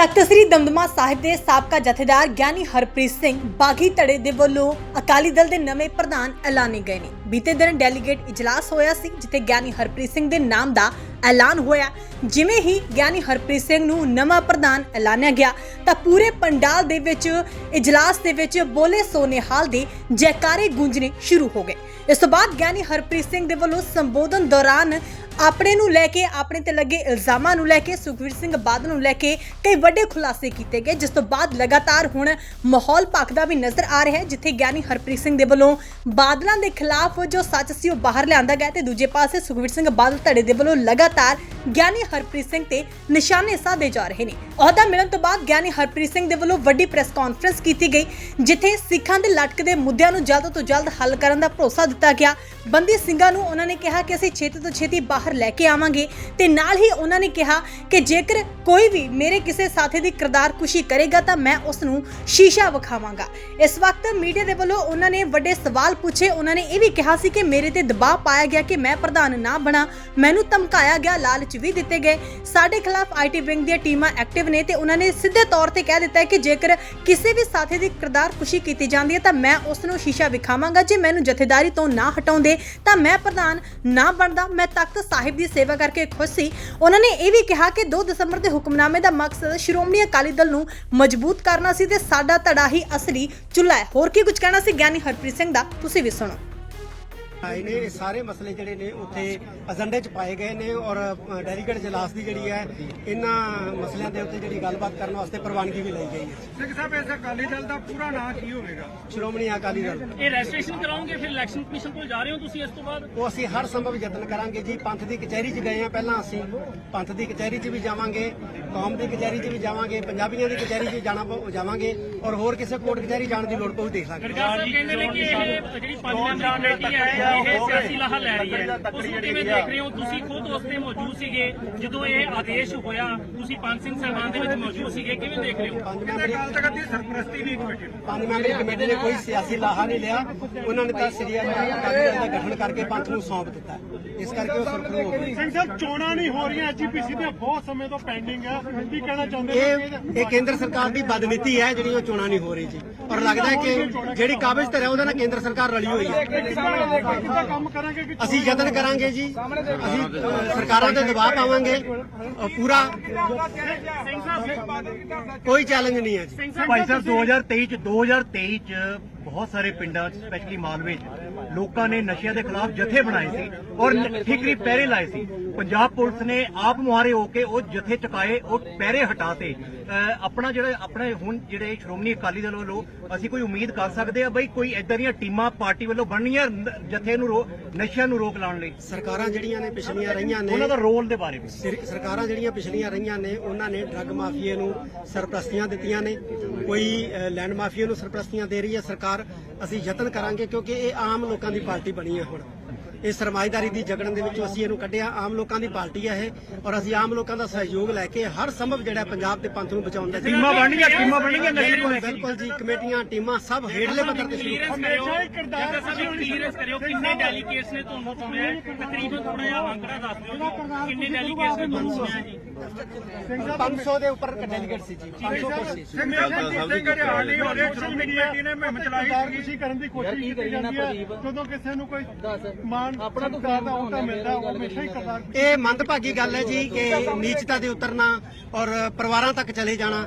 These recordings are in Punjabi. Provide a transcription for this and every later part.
ਤਖਤ ਸ੍ਰੀ ਦਮਦਮਾ ਸਾਹਿਬ ਦੇ ਸਾਬਕਾ ਜਥੇਦਾਰ ਗਿਆਨੀ ਹਰਪ੍ਰੀਤ ਸਿੰਘ ਬਾਗੀ ਧੜੇ ਦੇ ਵੱਲੋਂ ਅਕਾਲੀ ਦਲ ਦੇ ਨਵੇਂ ਪ੍ਰਧਾਨ ਐਲਾਨੇ ਗਏ ਨੇ। ਬੀਤੇ ਦਿਨ ਡੈਲੀਗੇਟ ਇਜਲਾਸ ਹੋਇਆ ਸੀ, ਜਿੱਥੇ ਗਿਆਨੀ ਹਰਪ੍ਰੀਤ ਸਿੰਘ ਦੇ ਨਾਮ ਦਾ ਐਲਾਨ ਹੋਇਆ। ਜਿਵੇਂ ਹੀ ਗਿਆਨੀ ਹਰਪ੍ਰੀਤ ਸਿੰਘ ਨੂੰ ਨਵਾਂ ਪ੍ਰਧਾਨ ਐਲਾਨਿਆ ਗਿਆ, ਤਾਂ ਪੂਰੇ ਪੰਡਾਲ ਦੇ ਵਿੱਚ, ਇਜਲਾਸ ਦੇ ਵਿੱਚ ਬੋਲੇ ਸੋਨੇਹਾਲ ਦੇ ਜੈਕਾਰੇ ਗੂੰਜਣੇ ਸ਼ੁਰੂ ਹੋ ਗਏ। ਇਸ ਤੋਂ ਬਾਅਦ ਗਿਆਨੀ ਹਰਪ੍ਰੀਤ ਸਿੰਘ ਦੇ ਵੱਲੋਂ ਸੰਬੋਧਨ ਦੌਰਾਨ ਆਪਣੇ ਨੂੰ ਲੈ ਕੇ, ਆਪਣੇ ਤੇ ਲੱਗੇ ਇਲਜ਼ਾਮਾਂ ਨੂੰ ਲੈ ਕੇ, ਸੁਖਵੀਰ ਸਿੰਘ ਬਾਦਲ ਨੂੰ ਲੈ ਕੇ ਕਈ ਵੱਡੇ ਖੁਲਾਸੇ ਕੀਤੇ ਗਏ, ਜਿਸ ਤੋਂ ਬਾਅਦ ਲਗਾਤਾਰ ਹੁਣ ਮਾਹੌਲ ਭਖਦਾ ਵੀ ਨਜ਼ਰ ਆ ਰਿਹਾ ਹੈ, ਜਿੱਥੇ ਗਿਆਨੀ ਹਰਪ੍ਰੀਤ ਸਿੰਘ ਦੇ ਵੱਲੋਂ ਬਾਦਲਾਂ ਦੇ ਖਿਲਾਫ ਜੋ ਸੱਚ ਸੀ ਉਹ ਬਾਹਰ ਲਿਆਂਦਾ ਗਿਆ ਤੇ ਦੂਜੇ ਪਾਸੇ ਸੁਖਵੀਰ ਸਿੰਘ ਬਾਦਲ ਧੜੇ ਦੇ ਵੱਲੋਂ ਲਗਾਤਾਰ ਗਿਆਨੀ ਹਰਪ੍ਰੀਤ ਸਿੰਘ ਤੇ ਨਿਸ਼ਾਨੇ ਸਾਧੇ ਜਾ ਰਹੇ ਨੇ। ਅਹੁਦਾ ਮਿਲਣ ਤੋਂ ਬਾਅਦ ਗਿਆਨੀ ਹਰਪ੍ਰੀਤ ਸਿੰਘ ਦੇ ਵੱਲੋਂ ਵੱਡੀ ਪ੍ਰੈਸ ਕਾਨਫਰੰਸ ਕੀਤੀ ਗਈ, ਜਿੱਥੇ ਸਿੱਖਾਂ ਦੇ ਲਟਕਦੇ ਮੁੱਦਿਆਂ ਨੂੰ ਜਲਦ ਤੋਂ ਜਲਦ ਹੱਲ ਕਰਨ ਦਾ ਭਰੋਸਾ ਦਿੱਤਾ ਗਿਆ। ਬੰਦੀ ਸਿੰਘਾਂ ਨੂੰ ਉਹਨਾਂ ਨੇ ਕਿਹਾ ਕਿ ਅਸੀਂ ਛੇਤੀ ਤੋਂ ਛੇਤੀ ਬਾਹਰ ਲੈ ਕੇ ਆਵਾਂਗੇ। ਤੇ ਨਾਲ ਹੀ ਉਹਨਾਂ ਨੇ ਕਿਹਾ ਕਿ ਜੇਕਰ ਕੋਈ ਵੀ ਮੇਰੇ ਕਿਸੇ ਸਾਥੀ ਦੀ ਕਿਰਦਾਰ ਕੁਸ਼ੀ ਕਰੇਗਾ ਤਾਂ ਮੈਂ ਉਸ ਨੂੰ ਸ਼ੀਸ਼ਾ ਵਿਖਾਵਾਂਗਾ। ਇਸ ਵਕਤ ਮੀਡੀਆ ਦੇ ਵੱਲੋਂ ਉਹਨਾਂ ਨੇ ਵੱਡੇ ਸਵਾਲ ਪੁੱਛੇ। ਉਹਨਾਂ ਨੇ ਇਹ ਵੀ ਕਿਹਾ ਸੀ ਕਿ ਮੇਰੇ ਤੇ ਦਬਾਅ ਪਾਇਆ ਗਿਆ ਕਿ ਮੈਂ ਪ੍ਰਧਾਨ ਨਾ ਬਣਾ। ਮੈਨੂੰ ਧਮਕਾਇਆ ਗਿਆ, ਲਾਲਚ ਵੀ ਦਿੱਤੇ ਗਏ। ਸਾਡੇ ਖਿਲਾਫ ਆਈਟੀ ਵਿੰਗ ਦੀਆਂ ਟੀਮਾਂ ਐਕਟਿਵ ਨੇ ਤੇ ਉਹਨਾਂ ਨੇ ਸਿੱਧੇ ਤੌਰ ਤੇ ਕਹਿ ਦਿੱਤਾ ਹੈ ਕਿ ਜੇਕਰ ਕਿਸੇ ਵੀ ਸਾਥੀ ਦੀ ਕਿਰਦਾਰ ਕੁਸ਼ੀ ਕੀਤੀ ਜਾਂਦੀ ਹੈ ਤਾਂ ਮੈਂ ਉਸ ਨੂੰ ਸ਼ੀਸ਼ਾ ਵਿਖਾਵਾਂਗਾ। ਜੇ ਮੈਨੂੰ ਜਥੇਦਾਰੀ ਤੋਂ ਨਾ ਹਟਾਉਂਦੇ ਤਾਂ ਮੈਂ ਪ੍ਰਧਾਨ ਨਾ ਬਣਦਾ। ਮੈਂ ਤਖਤ ਸਾਹਿਬ ਦੀ ਸੇਵਾ ਕਰਕੇ ਖੁਸ਼ ਸੀ। ਉਹਨਾਂ ਨੇ ਇਹ ਵੀ ਕਿਹਾ ਕਿ 2 ਦਸੰਬਰ ਦੇ ਹੁਕਮਨਾਮੇ ਦਾ ਮਕਸਦ ਸ਼੍ਰੋਮਣੀ ਅਕਾਲੀ ਦਲ ਨੂੰ ਮਜ਼ਬੂਤ ਕਰਨਾ ਸੀ ਤੇ ਸਾਡਾ ਧੜਾ ਹੀ ਅਸਲੀ ਚੁੱਲ੍ਹਾ ਹੈ। ਹੋਰ ਕੀ ਕੁਝ ਕਹਿਣਾ ਸੀ? ਗਿਆਨੀ ਹਰਪ੍ਰੀਤ ਸਿੰਘ ਦਾ, ਤੁਸੀਂ ਵੀ ਸੁਣੋ। ਆਏ ਨੇ ਇਹ ਸਾਰੇ ਮਸਲੇ ਜਿਹੜੇ ਨੇ ਉੱਥੇ ਏਜੰਡੇ 'ਚ ਪਾਏ ਗਏ ਨੇ ਔਰ ਡੈਲੀਗੇਟ ਜਲਾਸ ਦੀ ਜਿਹੜੀ ਹੈ ਇਹਨਾਂ ਮਸਲਿਆਂ ਦੇ ਉੱਤੇ ਜਿਹੜੀ ਗੱਲਬਾਤ ਕਰਨ ਵਾਸਤੇ ਪ੍ਰਵਾਨਗੀ ਵੀ ਲਈ ਗਈ ਹੈ। ਸਿੰਘ ਸਾਹਿਬ ਇਸ ਅਕਾਲੀ ਦਲ ਦਾ ਪੂਰਾ ਨਾਂ ਕੀ ਹੋਵੇਗਾ? ਸ਼੍ਰੋਮਣੀ ਅਕਾਲੀ ਦਲ। ਇਹ ਰਜਿਸਟ੍ਰੇਸ਼ਨ ਕਰਾਉਂਗੇ ਫਿਰ ਇਲੈਕਸ਼ਨ ਕਮਿਸ਼ਨ ਕੋਲ ਜਾ ਰਹੇ ਹੋ ਤੁਸੀਂ ਇਸ ਤੋਂ ਬਾਅਦ? ਉਹ ਅਸੀਂ ਹਰ ਸੰਭਵ ਯਤਨ ਕਰਾਂਗੇ ਜੀ। ਪੰਥ ਦੀ ਕਚਹਿਰੀ 'ਚ ਗਏ ਆ ਪਹਿਲਾਂ ਅਸੀਂ। ਪੰਥ ਦੀ ਕਚਹਿਰੀ 'ਚ ਵੀ ਜਾਵਾਂਗੇ ਕੌਮ ਦੀ ਕਚਹਿਰੀ 'ਚ ਵੀ ਜਾਵਾਂਗੇ ਪੰਜਾਬੀਆਂ ਦੀ ਕਚਹਿਰੀ 'ਚ ਜਾਣਾ ਪਊ- ਜਾਵਾਂਗੇ ਔਰ ਹੋਰ ਕਿਸੇ ਕੋਰਟ ਕਚਹਿਰੀ ਜਾਣ ਦੀ ਲੋੜ ਪਊ ਦੇਖ ਲਾਂਗੇ। ਸਰਕਾਰ ਸਾਹਿਬ ਕਹਿੰਦੇ ਨੇ ਕਿ ਇਹ ਜਿਹੜੀ ਪੰਜ ਮੈਂਬਰੀ ਕਮੇਟੀ ਹੈ ਇਹ ਸਿਆਸੀ ਲਾਹਾ ਲੈ ਰਹੀ ਹੈ। ਉਸ ਨੂੰ ਕਿਵੇਂ ਦੇਖ ਰਹੇ ਹੋ ਤੁਸੀਂ? ਖੁਦ ਉਸ ਤੇ ਮੌਜੂਦ ਸੀਗੇ ਜਦੋਂ ਇਹ ਆਦੇਸ਼ ਹੋਇਆ ਤੁਸੀਂ ਪੰਜ ਸਿੰਘ ਸਾਹਿਬਾਨ ਦੇ ਵਿੱਚ ਮੌਜੂਦ ਸੀਗੇ ਕਿਵੇਂ ਦੇਖ ਰਹੇ ਹੋ? ਪੰਜ ਕਹਿੰਦੇ ਮੈਂਬਰੀ ਅਕਾਲ ਤਖਤ ਦੀ ਸਰਪ੍ਰਸਤੀ ਨਹੀਂ ਕਮੇਟੀ ਨੂੰ? ਪੰਜ ਮੈਂਬਰੀ ਕਮੇਟੀ ਨੇ ਕੋਈ ਸਿਆਸੀ ਲਾਹਾ ਨਹੀਂ ਲਿਆ। ਉਹਨਾਂ ਨੇ ਤਾਂ ਸ੍ਰੀ ਅਕਾਲੀ ਦਲ ਦਾ ਗਠਨ ਕਰਕੇ ਪੰਥ ਨੂੰ ਸੌਂਪ ਦਿੱਤਾ। ਇਸ ਕਰਕੇ ਉਹ ਸੁਰਖਰੂ ਹੋ ਗਏ। ਸਿੰਘ ਸਾਹਿਬ ਚੋਣਾਂ ਨਹੀਂ ਹੋ ਰਹੀਆਂ। ਐਜੀਪੀਸੀ ਬਹੁਤ ਸਮੇਂ ਤੋਂ ਪੈਂਡਿੰਗ ਹੈ ਕੀ ਕਹਿਣਾ ਚਾਹੁੰਦੇ ਇਹ ਇਹ ਕੇਂਦਰ ਸਰਕਾਰ ਦੀ ਬਦਨੀਤੀ ਹੈ ਜਿਹੜੀ ਉਹ ਚੋਣਾਂ ਨਹੀਂ ਹੋ ਰਹੀ ਜੀ। ਔਰ ਲੱਗਦਾ ਹੈ ਕਿ ਜਿਹੜੀ ਕਾਬਜ਼ ਤੇ ਹੈ ਉਹਦੇ ਨਾਲ ਕੇਂਦਰ ਸਰਕਾਰ ਰਲੀ ਹੋਈ ਹੈ। ਕਿੱਦਾਂ ਕੰਮ ਕਰਾਂਗੇ ਕਿ ਅਸੀਂ ਯਤਨ ਕਰਾਂਗੇ ਜੀ। ਅਸੀਂ ਅ, ਸਰਕਾਰਾਂ ਤੇ ਦਬਾਅ ਪਾਵਾਂਗੇ। ਅ, ਪੂਰਾ ਕੋਈ ਚੈਲੰਜ ਨਹੀਂ ਹੈ ਜੀ। ਭਾਈ ਸਾਹਿਬ 2023 ਚ 2023 ਚ ਬਹੁਤ ਸਾਰੇ ਪਿੰਡਾਂ ਚ ਸਪੈਸ਼ਲੀ ਮਾਲਵੇ ਚ ਲੋਕਾਂ ਨੇ ਨਸ਼ਿਆਂ ਦੇ ਖਿਲਾਫ ਜਥੇ ਬਣਾਏ ਸੀ ਔਰ ਠੀਕਰੀ ਪਹਿਰੇ ਲਾਏ ਸੀ। ਪੰਜਾਬ ਪੁਲਿਸ ਨੇ ਆਪ ਮੁਹਾਰੇ ਹੋ ਕੇ ਉਹ ਜਥੇ ਚੁਕਾਏ ਉਹ ਪਹਿਰੇ ਹਟਾਤੇ। ਆਪਣਾ ਜਿਹੜਾ ਆਪਣੇ ਹੁਣ ਜਿਹੜੇ ਸ਼੍ਰੋਮਣੀ ਅਕਾਲੀ ਦਲ ਵੱਲੋਂ ਅਸੀਂ ਕੋਈ ਉਮੀਦ ਕਰ ਸਕਦੇ ਆ ਬਈ ਕੋਈ ਇਦਾਂ ਦੀਆਂ ਟੀਮਾਂ ਪਾਰਟੀ ਵੱਲੋਂ ਬਣਨੀਆਂ ਜਥੇ ਨੂੰ ਨਸ਼ਿਆਂ ਨੂੰ ਰੋਕ ਲਾਉਣ ਲਈ। ਸਰਕਾਰਾਂ ਜਿਹੜੀਆਂ ਨੇ ਪਿਛਲੀਆਂ ਰਹੀਆਂ ਨੇ ਉਹਨਾਂ ਦਾ ਰੋਲ ਦੇ ਬਾਰੇ ਵਿੱਚ। ਸਰ- ਸਰਕਾਰਾਂ ਜਿਹੜੀਆਂ ਪਿਛਲੀਆਂ ਰਹੀਆਂ ਨੇ ਉਹਨਾਂ ਨੇ ਡਰੱਗ ਮਾਫੀਏ ਨੂੰ ਸਰਪ੍ਰਸਤੀਆਂ ਦਿੱਤੀਆਂ ਨੇ। ਕੋਈ ਲੈਂਡ ਮਾਫੀਏ ਨੂੰ ਸਰਪ੍ਰਸਤੀਆਂ ਦੇ ਰਹੀ ਹੈ ਸਰਕਾਰ ਅਸੀਂ ਯਤਨ ਕਰਾਂਗੇ ਕਿਉਂਕਿ ਇਹ ਆਮ ਲੋਕਾਂ ਦੀ ਪਾਰਟੀ ਬਣੀ ਹੈ ਹੁਣ। ਇਹ ਸਰਮਾਇਦਾਰੀ ਦੀ ਜਗੜਨ ਦੇ ਵਿੱਚੋਂ ਅਸੀਂ ਇਹਨੂੰ ਕੱਢਿਆ। ਆਮ ਲੋਕਾਂ ਦੀ ਪਾਰਟੀ ਹੈ ਇਹ ਔਰ ਅਸੀਂ ਆਮ ਲੋਕਾਂ ਦਾ ਸਹਿਯੋਗ ਲੈ ਕੇ ਹਰ ਸੰਭਵ ਜਿਹੜਾ ਪੰਜਾਬ ਤੇ ਪੰਥ ਨੂੰ ਬਚਾਉਣ ਦਾ ਟੀਮਾਂ ਬਣਨੀਆਂ ਟੀਮਾਂ ਬਣਨੀਆਂ ਨਸ਼ੇ ਨੂੰ ਲੈ ਕੇ ਬਿਲਕੁਲ ਜੀ ਕਮੇਟੀਆਂ ਟੀਮਾਂ ਸਭ ਹੇਠਲੇ ਪੱਧਰ ਤੇ ਸ਼ੁਰੂ ਕਲੀਅਰੈਂਸ ਕਰਿਓ ਜੱਗਾ ਸਾਹਿਬ ਕਲੀਅਰੈਂਸ ਕਰਿਓ ਕਿੰਨੇ ਡੈਲੀਗੇਟਸ ਨੇ ਤੁਹਾਨੂੰ ਸੁਣਿਆ ਹੈ? ਤਕਰੀਬਨ ਥੋੜਾ ਜਿਹਾ ਅੰਕੜਾ ਦੱਸ ਦਿਓ ਜੀ ਕਿੰਨੇ ਡੈਲੀਗੇਟਸ ਨੇ ਤੁਹਾਨੂੰ ਸੁਣਿਆ ਜੀ? 500 ਦੇ ਉੱਪਰ ਡੈਲੀਗੇਟ ਸੀ? ਜੀ 500 ਕੁਛ ਸੀ। ਸਿੰਘ ਸਾਹਿਬ ਸਿੰਘ ਹਰਿਆਣਾ ਨਹੀਂ ਹੋ ਰਹੇ ਸ਼੍ਰੋਮਣੀ ਕਮੇਟੀ ਨੇ ਮੁਹਿੰਮ ਚਲਾਈ ਸੀ ਕਰਨ ਦੀ ਕੋਸ਼ਿਸ਼ ਕੀਤੀ ਜਾਂਦੀ ਹੈ? ਜਦੋਂ ਕਿਸੇ ਨੂੰ ਕੋਈ ਮਾਨ ਆਪਣਾ ਤੋਂ ਦਾ ਉਹਦਾ ਮਿਲਦਾ ਉਹ ਹਮੇਸ਼ਾ ਹੀ ਕਰਦਾ ਇਹ ਮੰਦਭਾਗੀ ਗੱਲ ਹੈ ਜੀ ਕਿ ਨੀਚਤਾ ਦੇ ਉਤਰਨਾ ਔਰ ਪਰਿਵਾਰਾਂ ਤੱਕ ਚਲੇ ਜਾਣਾ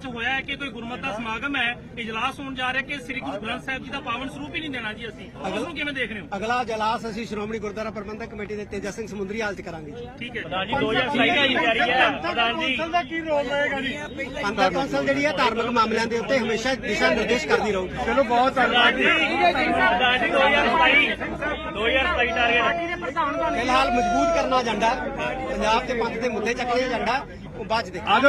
'ਚ ਹੋਇਆ ਹੈ ਕਿ ਕੋਈ ਗੁਰਮਤਿ ਦਾ ਸਮਾਗਮ ਹੈ ਇਜਲਾਸ ਹੋਣ ਜਾ ਰਿਹਾ ਕਿ ਸ੍ਰੀ ਗੁਰੂ ਗ੍ਰੰਥ ਸਾਹਿਬ ਜੀ ਦਾ ਪਾਵਨ ਸਰੂਪ ਹੀ ਨਹੀਂ ਦੇਣਾ ਜੀ ਅਸੀਂ। ਉਸ ਨੂੰ ਕਿਵੇਂ ਦੇਖ ਰਹੇ ਹੋ? ਅਗਲਾ ਜਲਾਸ ਅਸੀਂ ਸ਼੍ਰੋਮਣੀ ਗੁਰਦੁਆਰਾ ਪ੍ਰਬੰਧਕ ਕਮੇਟੀ ਦੇ ਤੇਜਾ ਸਿੰਘ ਸਮੁੰਦਰੀ ਹਾਲ ਚ ਕਰਾਂਗੇ ਜੀ। ਠੀਕ ਹੈ ਪ੍ਰਧਾਨ ਜੀ 2027 ਦੀ ਤਿਆਰੀ ਹੈ। ਪ੍ਰਧਾਨ ਜੀ। ਕੌਂਸਲ ਦਾ ਕੀ ਰੋਲ ਰਹੇਗਾ ਜੀ? ਪੰਥਕ ਕੌਂਸਲ ਜਿਹੜੀ ਹੈ ਧਾਰਮਿਕ ਮਾਮਲਿਆਂ ਦੇ ਉੱਤੇ ਹਮੇਸ਼ਾ ਦਿਸ਼ਾ ਨਿਰਦੇਸ਼ ਕਰਦੀ ਰਹੂਗੀ। ਚਲੋ ਬਹੁਤ ਪ੍ਰਧਾਨ ਜੀ ਪ੍ਰਧਾਨ ਜੀ 2027 2027 ਟਾਰਗੇਟ ਫਿਲਹਾਲ ਮਜ਼ਬੂਤ ਕਰਨਾ ਏਜੰਡਾ ਪੰਜਾਬ ਤੇ ਪੰਥ ਦੇ ਮੁੱਦੇ ਚੱਕਣੇ ਏਜੰਡਾ ਉਹ ਬਾਅਦ ਚ ਦੇਖਾਂਗੇ।